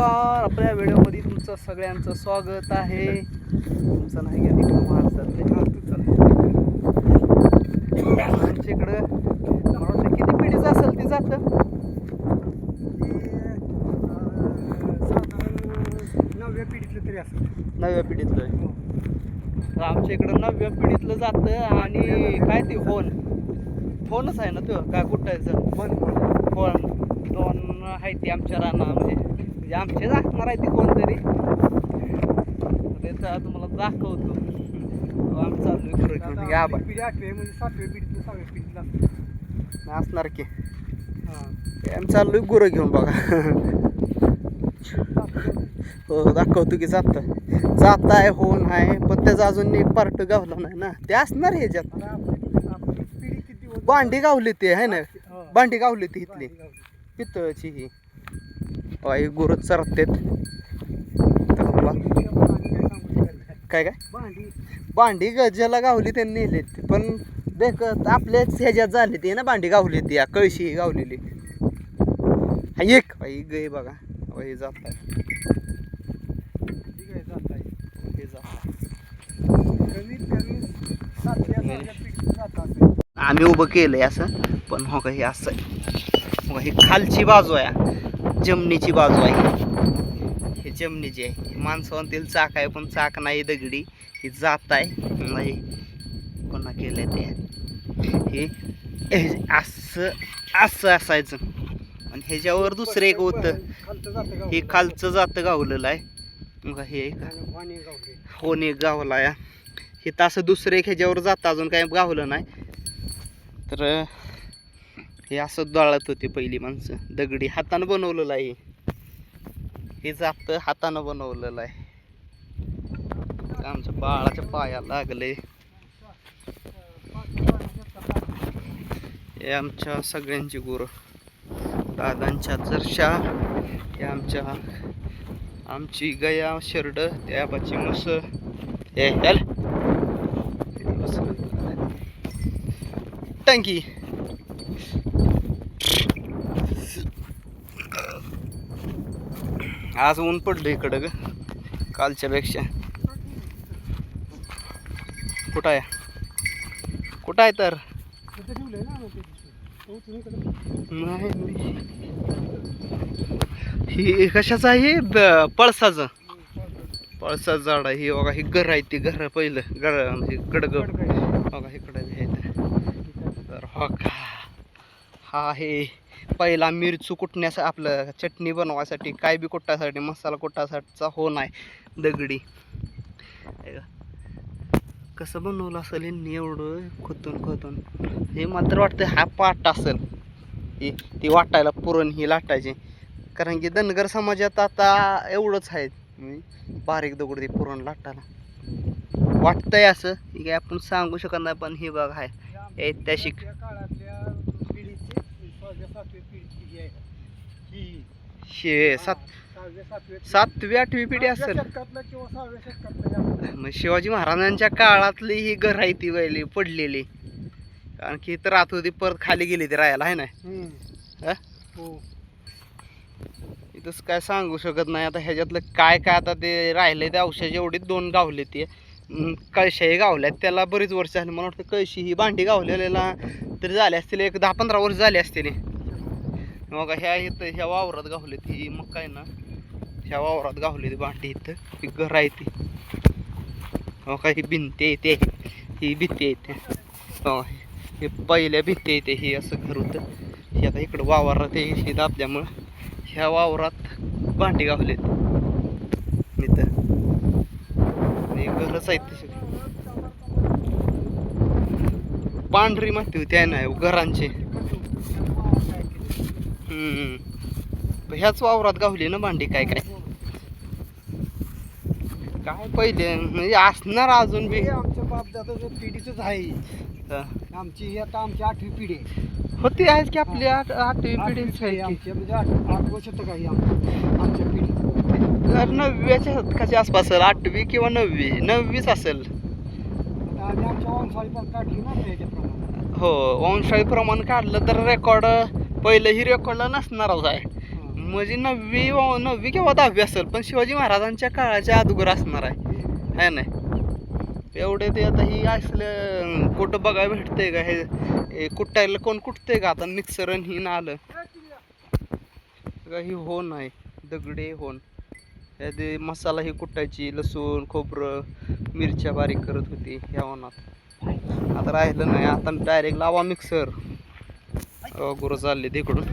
नमस्कार. आपल्या व्हिडिओमध्ये तुमचं सगळ्यांचं स्वागत आहे. तुमचं नाही का तिकडं महाराष्ट्रातले आमच्या इकडं मला किती पिढीचं असेल ती जातं? नवव्या पिढीतलं तरी असं नवव्या पिढीतलं. आमच्या इकडं नवव्या पिढीतलं जातं आणि काय ते फोन. फोनच आहे ना तो. काय कुठायचं पण फोन दोन आहे ते आमच्या राना म्हणजे आमचेच असणार आहे ते कोणतरी. त्याचा तुम्हाला दाखवतो. तो आम्ही खरं घेऊन या बा. पिढी आठवी म्हणजे सातव्या पिढीतलं सहाव्या पिढीतलं असणार की. हां. आम्ही चाललोय गुरं घेऊन बघा. हो दाखवतो की जात. जात आहे होऊन आहे पण त्याचा अजून एक पार्ट गावला नाही ना. ते असणार ह्याच्यात? भांडी गावली ते आहे ना? हो. भांडी गावली ती इथली. पितळची ही. आई गुरं चरतेत. काय काय काय? भांडी भांडी गावली त्यांनी नेली पण देख आपल्याच ह्याच्यात झाली ती ना भांडी गावली ती या कळशी गावलेली. हा एक. बाई गे बघा. बाई जात हे जात आहे. आम्ही उभं केलंय असं पण हो का हे असं हे हो ही खालची बाजू आहे. जमनीची बाजू आहे. हे जमनीची आहे. ही माणसावरील चाक आहे पण चाक नाही दगडी. ही जात आहे. नाही कोणा केलं ते. हे असं असं असायचं. आणि ह्याच्यावर दुसरं एक होतं. हे खालचं जातं गावलेलं आहे. मग हे होणे एक गावला या. हे तसं दुसरं एक ह्याच्यावर जातं अजून काय गावलं नाही. तर हे असं दळत होते पहिली माणसं. दगडी हातानं बनवलेलं आहे. हे जातं हातानं बनवलेलं आहे. आमच्या बाळाच्या पाया लागले. हे आमच्या सगळ्यांची गुरं. दादांच्या जरशा. हे आमच्या आमची गया शर्ड त्या बाची मस. हे टंकी. आज ऊन पडलं इकडं ग कालच्या पेक्षा कुठं आहे? कुठं आहे तर? ही कशाचं आहे? पळसाचं. पळसाचं झाड आहे. ही बघा ही घर आहे ती घर पहिलं. घर म्हणजे कडग. बघा इकडं आहे. तर हो का. हा आहे. पहिला मिरचू कुटण्यासाठी आपलं चटणी बनवायसाठी काय बी कुट्टासाठी मसाला कुट्टासाठीचा हो नाही. दगडी. हे का? कसं बनवलं असेल यांनी एवढं खोतून खोतून. हे मात्र वाटतं हा पाट असेल. ही ती वाटायला पुरण ही लाटायची. कारण की धनगर समाजात आता एवढंच आहे. बारीक दगड ते पुरण लाटायला. वाटतंय असं. हे काय आपण सांगू शकत नाही पण हे बघ आहे. ऐतिहासिक त्या काळातल्या पिढीची सहाव्या आहे. ही शे सात सहाव्या सातव्या सातवी आठवी पिढी असेल. शतकातलं किंवा सहाव्या शतकातलं या- मग शिवाजी महाराजांच्या काळातली ही घर आहे ती पहिली पडलेली. कारण की इथं राहत होती परत खाली गेली ती राहायला आहे ना. हा? हो. इथंच काय सांगू शकत नाही आता ह्याच्यातलं काय काय आता ते राहिले ते औषध एवढी दोन गावले ते. अं, कळशाही गावल्यात त्याला बरीच वर्ष झाली. मला वाटतं कळशी ही भांडी गावलेल्या तरी झाली असतील एक दहा पंधरा वर्ष झाली असतील. मग ह्या इथं ह्या वावरात गावले ती मग काय ना ह्या वावरात गावली ती भांडी इथं. ही घर आहे ती. मग का ही भिंती येते ही भीती येते हो हे पहिल्या भीती येते ही असं घर होतं. हे आता इकडं वावरात हे दाबल्यामुळं ह्या वावरात भांडी गावलेत इथं. तर घरच आहेत तसे पांढरी माती होती आहे ना हो, घरांची. ह्याच वावरात गावली ना भांडी काय काय? काय पहिले? म्हणजे असणार अजून बी. हे आमच्या बापदादाच्या पिढीचंच आहे. हा. आमची ही आता आमची आठवी पिढी आहे. होती आहेच की आपली आठ आठवी पिढीच पिढी आहे की. आमची म्हणजे काही आमच्या पिढी तर नवव्याच्या शतकाच्या आसपास असेल आठवी किंवा नववी नववीच असेल. आम्ही आमच्या वंशाळी पण काढली ना हो वंशाळी प्रमाण काढलं तर रेकॉर्ड पहिलं ही रेकॉर्डला नसणारच आहे म्हणजे नववी नववी किंवा दहावी असेल पण शिवाजी महाराजांच्या काळाच्या अगोदर असणार आहे. है नाही एवढे ते आता ही असलं कुठं बघायला भेटतंय का? हे हे कुटायला कोण कुठतंय का? आता मिक्सर ही ना आलं काही हो नाही दगडे होन हे ते मसाला ही कुटायची लसूण खोबरं मिरच्या बारीक करत होती ह्या उन्हात. आता राहिलं नाही आता डायरेक्ट लावा मिक्सर गुरु चालले तिकडून